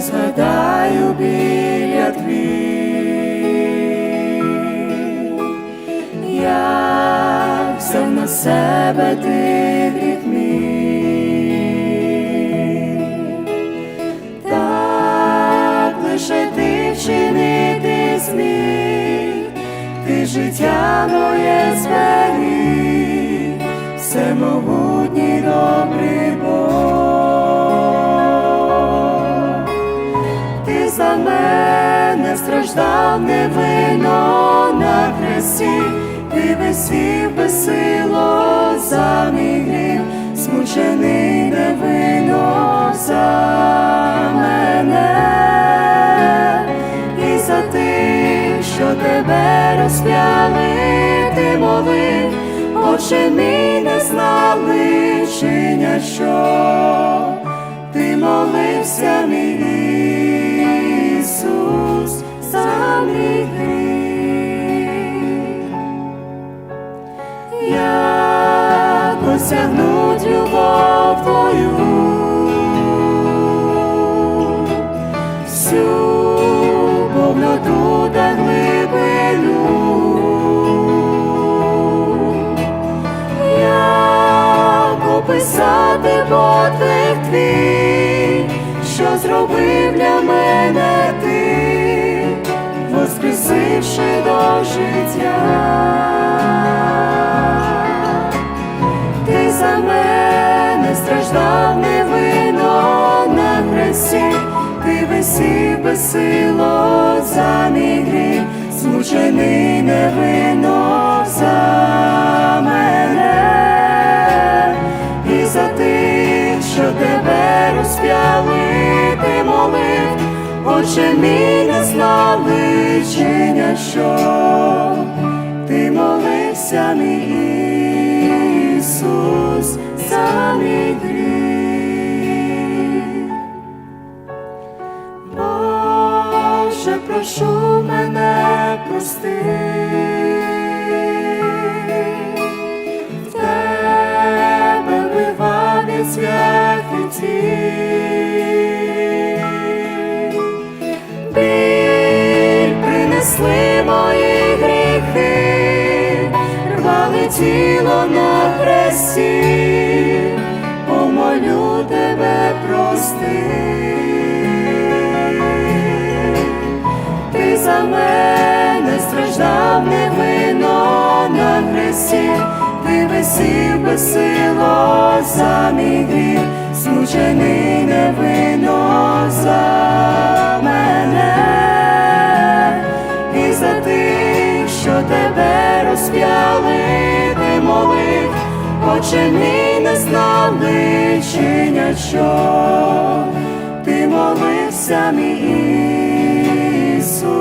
згадаю біля твій, як взяв на себе ти гріх мій. Так лише ти вчинити зміг, ти життя моє зберіг, всемогутній добрий страждав невинно на хресті, ти висів безсило за мій гріх, змучений невинно за мене. І за тих, що тебе розп'яли, ти молив, Отче мій не знали, чиня що ти молився, мій мій гріх. Як твою, всю повноту та глибину, як описати подвиг твій, що зробив для мене ти безсило за мій гріх, змучений невинно за мене і за тих, що тебе розп'яли, ти молив, Отче мій не знали, чиня що ти молився, мій Ісус, за мій. Я. Біль принесли мої гріхи, рвали тіло на хресті, помолю тебе прости. Ти за мене страждав невинно на хресті, ти висів безсило за мій гріх, змучений невинно за мене. І за тих, що тебе розп'яли, ти молив, Отче мій не знали, чиня що. Ти молився, мій Ісус,